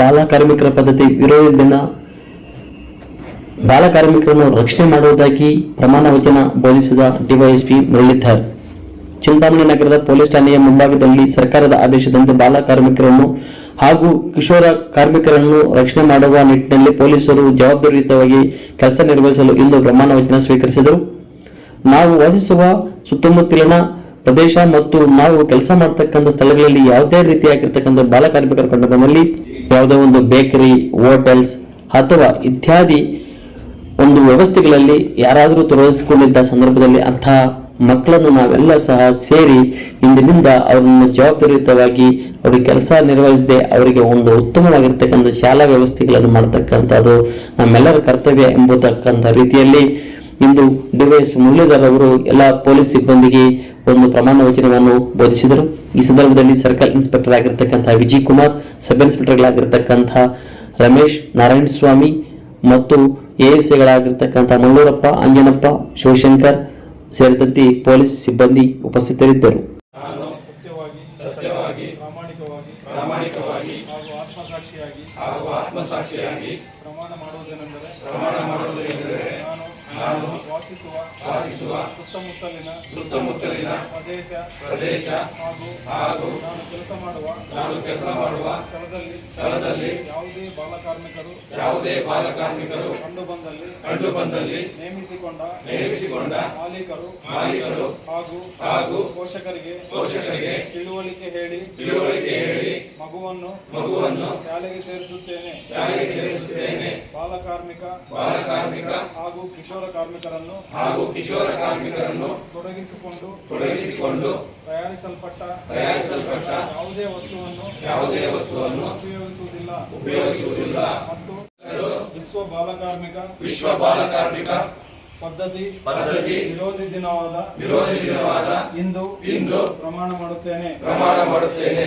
ಬಾಲ ಕಾರ್ಮಿಕರ ಪದ್ಧತಿ ವಿರೋಧದಿಂದ ಬಾಲ ಕಾರ್ಮಿಕರನ್ನು ರಕ್ಷಣೆ ಮಾಡುವುದಾಗಿ ಪ್ರಮಾಣ ವಚನ ಬೋಧಿಸಿದ ಡಿವೈಎಸ್ಪಿ ಮುರಳೀಧರ್. ಚಿಂತಾಮಣಿ ನಗರದ ಪೊಲೀಸ್ ಠಾಣೆಯ ಮುಂಭಾಗದಲ್ಲಿ ಸರ್ಕಾರದ ಆದೇಶದಂತೆ ಬಾಲ ಕಾರ್ಮಿಕರನ್ನು ಹಾಗೂ ಕಿಶೋರ ಕಾರ್ಮಿಕರನ್ನು ರಕ್ಷಣೆ ಮಾಡುವ ನಿಟ್ಟಿನಲ್ಲಿ ಪೊಲೀಸರು ಜವಾಬ್ದಾರಿಯುತವಾಗಿ ಕೆಲಸ ನಿರ್ವಹಿಸಲು ಇಂದು ಪ್ರಮಾಣ ವಚನ ಸ್ವೀಕರಿಸಿದರು. ನಾವು ವಾಸಿಸುವ ಸುತ್ತಮುತ್ತಲಿನ ಪ್ರದೇಶ ಮತ್ತು ನಾವು ಕೆಲಸ ಮಾಡತಕ್ಕಂಥ ಸ್ಥಳಗಳಲ್ಲಿ ಯಾವುದೇ ರೀತಿಯಾಗಿರ್ತಕ್ಕಂಥ ಬಾಲ ಕಾರ್ಮಿಕರು ಕಂಡು ಬಂದಲ್ಲಿ ಯಾವುದೋ ಒಂದು ಬೇಕರಿ, ಹೋಟೆಲ್ಸ್ ಅಥವಾ ಇತ್ಯಾದಿ ಒಂದು ವ್ಯವಸ್ಥೆಗಳಲ್ಲಿ ಯಾರಾದರೂ ತೊಡಗಿಸಿಕೊಂಡಿದ್ದ ಸಂದರ್ಭದಲ್ಲಿ ಅಂತಹ ಮಕ್ಕಳನ್ನು ನಾವೆಲ್ಲ ಸಹ ಸೇರಿ ಇಂದಿನಿಂದ ಅವರನ್ನು ಜವಾಬ್ದಾರಿಯುತವಾಗಿ ಅವರಿಗೆ ಕೆಲಸ ನಿರ್ವಹಿಸದೆ ಅವರಿಗೆ ಒಂದು ಉತ್ತಮವಾಗಿರ್ತಕ್ಕಂಥ ಶಾಲಾ ವ್ಯವಸ್ಥೆಗಳನ್ನು ಮಾಡತಕ್ಕಂಥದ್ದು ನಮ್ಮೆಲ್ಲರ ಕರ್ತವ್ಯ ಎಂಬತಕ್ಕಂಥ ರೀತಿಯಲ್ಲಿ ಇಂದು ಡಿವೈಎಸ್ ಮುರಳೀಧರ್ ಅವರು ಎಲ್ಲ ಪೊಲೀಸ್ ಸಿಬ್ಬಂದಿಗೆ ಒಂದು ಪ್ರಮಾಣ ವಚನವನ್ನು ಬೋಧಿಸಿದರು. ಈ ಸಂದರ್ಭದಲ್ಲಿ ಸರ್ಕಲ್ ಇನ್ಸ್ಪೆಕ್ಟರ್ ಆಗಿರತಕ್ಕಂಥ ವಿಜಯ್ ಕುಮಾರ್, ಸಬ್ ಇನ್ಸ್ಪೆಕ್ಟರ್ಗಳಾಗಿರ್ತಕ್ಕಂಥ ರಮೇಶ್ ನಾರಾಯಣ ಸ್ವಾಮಿ ಮತ್ತು ಎಎಸ್ಎಗಳಾಗಿರ್ತಕ್ಕಂಥ ಮಂಗಳೂರಪ್ಪ, ಅಂಜನಪ್ಪ, ಶಿವಶಂಕರ್ ಸೇರಿದಂತೆ ಪೊಲೀಸ್ ಸಿಬ್ಬಂದಿ ಉಪಸ್ಥಿತರಿದ್ದರು. ಸತ್ಯವಾಗಿ ವಾಸಿಸುವ ವಾಸಿಸುವ ಸುತ್ತಮುತ್ತಲಿನ ಸುತ್ತಮುತ್ತಲಿನ ಪ್ರದೇಶ ಪ್ರದೇಶ ಹಾಗೂ ಹಾಗೂ ನಾನು ಕೆಲಸ ಮಾಡುವ ನಾನು ಕೆಲಸ ಮಾಡುವ ಸ್ಥಳದಲ್ಲಿ ಸ್ಥಳದಲ್ಲಿ ಯಾವುದೇ ಬಾಲಕಾರ್ಮಿಕರು ಯಾವುದೇ ಬಾಲಕಾರ್ಮಿಕರು ಕಂಡು ಬಂದಲ್ಲಿ ಕಂಡು ಬಂದಲ್ಲಿ ನೇಮಿಸಿಕೊಂಡ ನೇಮಿಸಿಕೊಂಡ ಮಾಲೀಕರು ಮಾಲೀಕರು ಹಾಗೂ ಹಾಗೂ ಪೋಷಕರಿಗೆ ಪೋಷಕರಿಗೆ ತಿಳುವಳಿಕೆ ಹೇಳಿ ತಿಳುವಳಿಕೆ ಹೇಳಿ ಮಗುವನ್ನು ಮಗುವನ್ನು ಶಾಲೆಗೆ ಸೇರಿಸುತ್ತೇನೆ. ಶಾಲೆಗೆ ಸೇರಿಸುತ್ತೇನೆ. ಬಾಲ ಕಾರ್ಮಿಕ ಹಾಗೂ ಕಿಶೋರ ಕಾರ್ಮಿಕರನ್ನು ಹಾಗೂ ಕಿಶೋರ ಕಾರ್ಮಿಕರನ್ನು ತೊಡಗಿಸಿಕೊಂಡು ತೊಡಗಿಸಿಕೊಂಡು ತಯಾರಿಸಲ್ಪಟ್ಟ ತಯಾರಿಸಲ್ಪಟ್ಟ ಯಾವುದೇ ವಸ್ತುವನ್ನು ಯಾವುದೇ ವಸ್ತುವನ್ನು ಉಪಯೋಗಿಸುವುದಿಲ್ಲ. ಉಪಯೋಗಿಸುವುದಿಲ್ಲ. ಮತ್ತು ವಿಶ್ವ ಬಾಲಕಾರ್ಮಿಕ ವಿಶ್ವ ಬಾಲಕಾರ್ಮಿಕ ಪದ್ಧತಿ ಪದ್ಧತಿ ವಿರೋಧಿ ದಿನವಾದ ವಿರೋಧಿ ದಿನವಾದ ಇಂದು ಇಂದು ಪ್ರಮಾಣ ಮಾಡುತ್ತೇನೆ. ಪ್ರಮಾಣ ಮಾಡುತ್ತೇನೆ.